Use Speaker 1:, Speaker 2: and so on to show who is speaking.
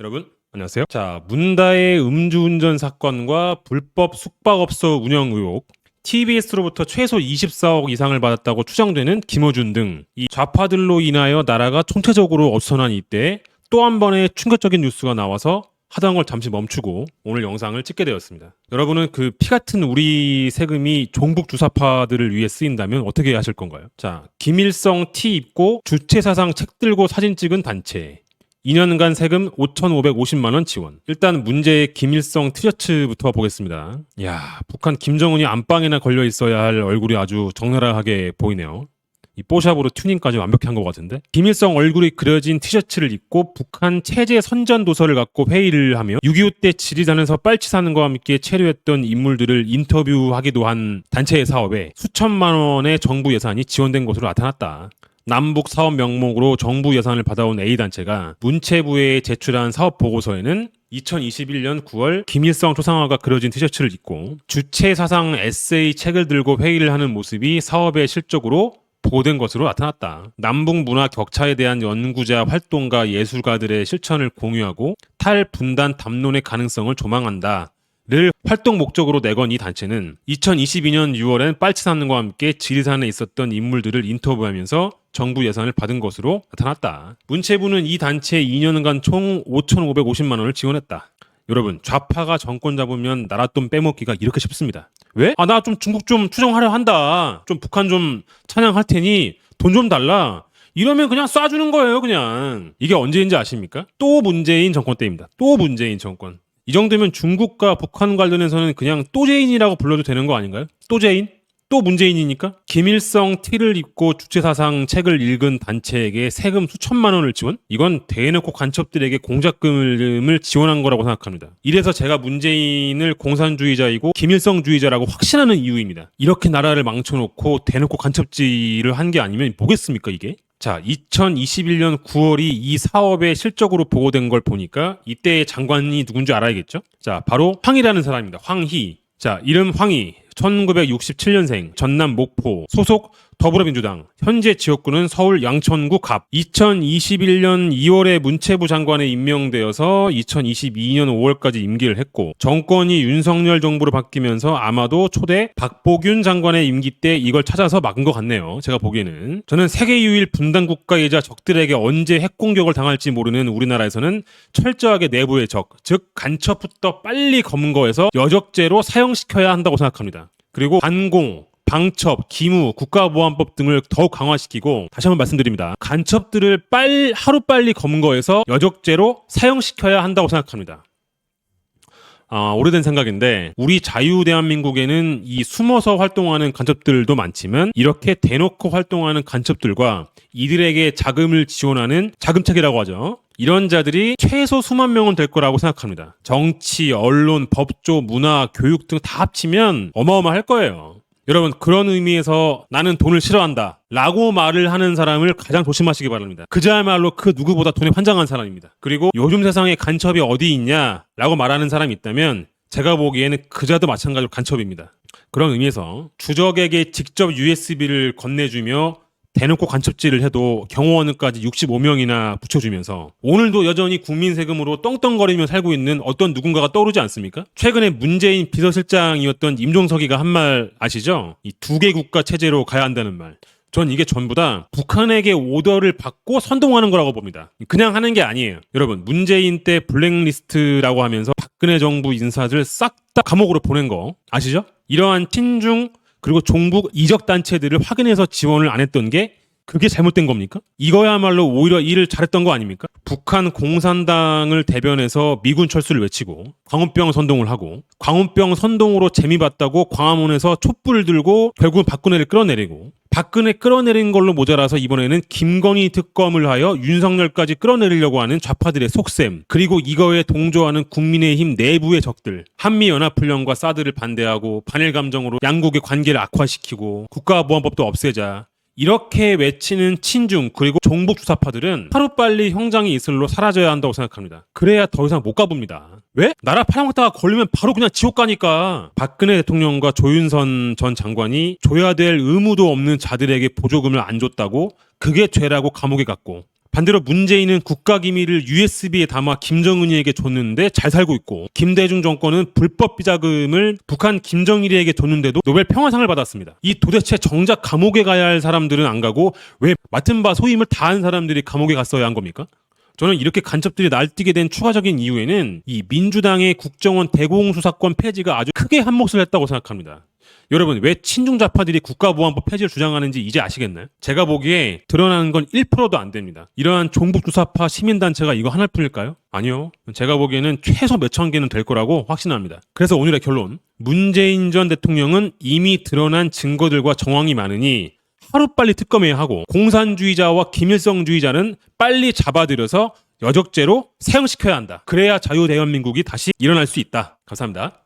Speaker 1: 여러분 안녕하세요. 자 문다의 음주운전 사건과 불법 숙박업소 운영 의혹. TBS로부터 최소 24억 이상을 받았다고 추정되는 김어준 등 이 좌파들로 인하여 나라가 총체적으로 어수선한 이때 또 한 번의 충격적인 뉴스가 나와서 하던 걸 잠시 멈추고 오늘 영상을 찍게 되었습니다. 여러분은 그 피 같은 우리 세금이 종북 주사파들을 위해 쓰인다면 어떻게 하실 건가요? 자, 김일성 티 입고 주체 사상 책 들고 사진 찍은 단체. 2년간 세금 5,550만 원 지원. 일단 문제의 김일성 티셔츠부터 보겠습니다. 야, 북한 김정은이 안방에나 걸려 있어야 할 얼굴이 아주 적나라하게 보이네요. 이 뽀샵으로 튜닝까지 완벽히 한 것 같은데 김일성 얼굴이 그려진 티셔츠를 입고 북한 체제 선전 도서를 갖고 회의를 하며 6.25 때 지리산에서 빨치 사는 것과 함께 체류했던 인물들을 인터뷰하기도 한 단체의 사업에 수천만 원의 정부 예산이 지원된 것으로 나타났다. 남북 사업 명목으로 정부 예산을 받아온 A단체가 문체부에 제출한 사업 보고서에는 2021년 9월 김일성 초상화가 그려진 티셔츠를 입고 주체 사상 에세이 책을 들고 회의를 하는 모습이 사업의 실적으로 보고된 것으로 나타났다. 남북 문화 격차에 대한 연구자 활동가 예술가들의 실천을 공유하고 탈분단 담론의 가능성을 조망한다. 를 활동 목적으로 내건 이 단체는 2022년 6월엔 빨치산과 함께 지리산에 있었던 인물들을 인터뷰하면서 정부 예산을 받은 것으로 나타났다. 문체부는 이 단체에 2년간 총 5,550만 원을 지원했다. 여러분 좌파가 정권 잡으면 나라 돈 빼먹기가 이렇게 쉽습니다. 왜? 아 나 좀 중국 좀 추정하려 한다. 좀 북한 좀 찬양할 테니 돈 좀 달라. 이러면 그냥 쏴주는 거예요, 그냥. 이게 언제인지 아십니까? 또 문재인 정권 때입니다. 또 문재인 정권. 이 정도면 중국과 북한 관련해서는 그냥 또제인이라고 불러도 되는 거 아닌가요? 또제인? 또 문재인이니까? 김일성 티를 입고 주체사상 책을 읽은 단체에게 세금 수천만 원을 지원? 이건 대놓고 간첩들에게 공작금을 지원한 거라고 생각합니다. 이래서 제가 문재인을 공산주의자이고 김일성주의자라고 확신하는 이유입니다. 이렇게 나라를 망쳐놓고 대놓고 간첩질을 한 게 아니면 뭐겠습니까, 이게? 자, 2021년 9월이 이 사업의 실적으로 보고된 걸 보니까 이때 장관이 누군지 알아야겠죠? 자, 바로 황희라는 사람입니다. 황희. 자, 이름 황희. 1967년생, 전남 목포, 소속 더불어민주당, 현재 지역구는 서울 양천구 갑. 2021년 2월에 문체부 장관에 임명되어서 2022년 5월까지 임기를 했고, 정권이 윤석열 정부로 바뀌면서 아마도 초대 박보균 장관의 임기 때 이걸 찾아서 막은 것 같네요. 제가 보기에는. 저는 세계 유일 분단 국가이자 적들에게 언제 핵 공격을 당할지 모르는 우리나라에서는 철저하게 내부의 적, 즉 간첩부터 빨리 검거해서 여적죄로 사형시켜야 한다고 생각합니다. 그리고 반공, 방첩, 기무, 국가보안법 등을 더욱 강화시키고 다시 한번 말씀드립니다. 간첩들을 빨 하루 빨리 검거해서 여적죄로 사형시켜야 한다고 생각합니다. 아, 오래된 생각인데 우리 자유 대한민국에는 이 숨어서 활동하는 간첩들도 많지만 이렇게 대놓고 활동하는 간첩들과 이들에게 자금을 지원하는 자금책이라고 하죠. 이런 자들이 최소 수만 명은 될 거라고 생각합니다. 정치, 언론, 법조, 문화, 교육 등 다 합치면 어마어마할 거예요. 여러분 그런 의미에서 나는 돈을 싫어한다 라고 말을 하는 사람을 가장 조심하시기 바랍니다. 그자야말로 그 누구보다 돈에 환장한 사람입니다. 그리고 요즘 세상에 간첩이 어디 있냐 라고 말하는 사람이 있다면 제가 보기에는 그자도 마찬가지로 간첩입니다. 그런 의미에서 주적에게 직접 USB를 건네주며 대놓고 간첩질을 해도 경호원까지 65명이나 붙여주면서 오늘도 여전히 국민 세금으로 떵떵거리며 살고 있는 어떤 누군가가 떠오르지 않습니까? 최근에 문재인 비서실장이었던 임종석이가 한 말 아시죠? 이 두 개 국가 체제로 가야 한다는 말. 전 이게 전부 다 북한에게 오더를 받고 선동하는 거라고 봅니다. 그냥 하는 게 아니에요. 여러분, 문재인 때 블랙리스트라고 하면서 박근혜 정부 인사들 싹 다 감옥으로 보낸 거 아시죠? 이러한 친중 그리고 종북 이적 단체들을 확인해서 지원을 안 했던 게 그게 잘못된 겁니까? 이거야말로 오히려 일을 잘했던 거 아닙니까? 북한 공산당을 대변해서 미군 철수를 외치고 광우병 선동을 하고 광우병 선동으로 재미봤다고 광화문에서 촛불을 들고 결국은 박근혜를 끌어내리고 박근혜 끌어내린 걸로 모자라서 이번에는 김건희 특검을 하여 윤석열까지 끌어내리려고 하는 좌파들의 속셈 그리고 이거에 동조하는 국민의힘 내부의 적들 한미연합훈련과 사드를 반대하고 반일 감정으로 양국의 관계를 악화시키고 국가보안법도 없애자 이렇게 외치는 친중 그리고 종북 주사파들은 하루빨리 형장이 이슬로 사라져야 한다고 생각합니다. 그래야 더 이상 못 가봅니다. 왜? 나라 팔아먹다가 걸리면 바로 그냥 지옥 가니까 박근혜 대통령과 조윤선 전 장관이 줘야 될 의무도 없는 자들에게 보조금을 안 줬다고 그게 죄라고 감옥에 갔고 반대로 문재인은 국가 기밀을 USB에 담아 김정은이에게 줬는데 잘 살고 있고 김대중 정권은 불법 비자금을 북한 김정일이에게 줬는데도 노벨 평화상을 받았습니다. 이 도대체 정작 감옥에 가야 할 사람들은 안 가고 왜 맡은 바 소임을 다한 사람들이 감옥에 갔어야 한 겁니까? 저는 이렇게 간첩들이 날뛰게 된 추가적인 이유에는 이 민주당의 국정원 대공수사권 폐지가 아주 크게 한몫을 했다고 생각합니다. 여러분 왜 친중 좌파들이 국가보안법 폐지를 주장하는지 이제 아시겠나요? 제가 보기에 드러나는 건 1%도 안 됩니다. 이러한 종북주사파 시민단체가 이거 하나뿐일까요? 아니요. 제가 보기에는 최소 몇천 개는 될 거라고 확신합니다. 그래서 오늘의 결론. 문재인 전 대통령은 이미 드러난 증거들과 정황이 많으니 하루빨리 특검해야 하고 공산주의자와 김일성주의자는 빨리 잡아들여서 여적죄로 사형시켜야 한다. 그래야 자유대한민국이 다시 일어날 수 있다. 감사합니다.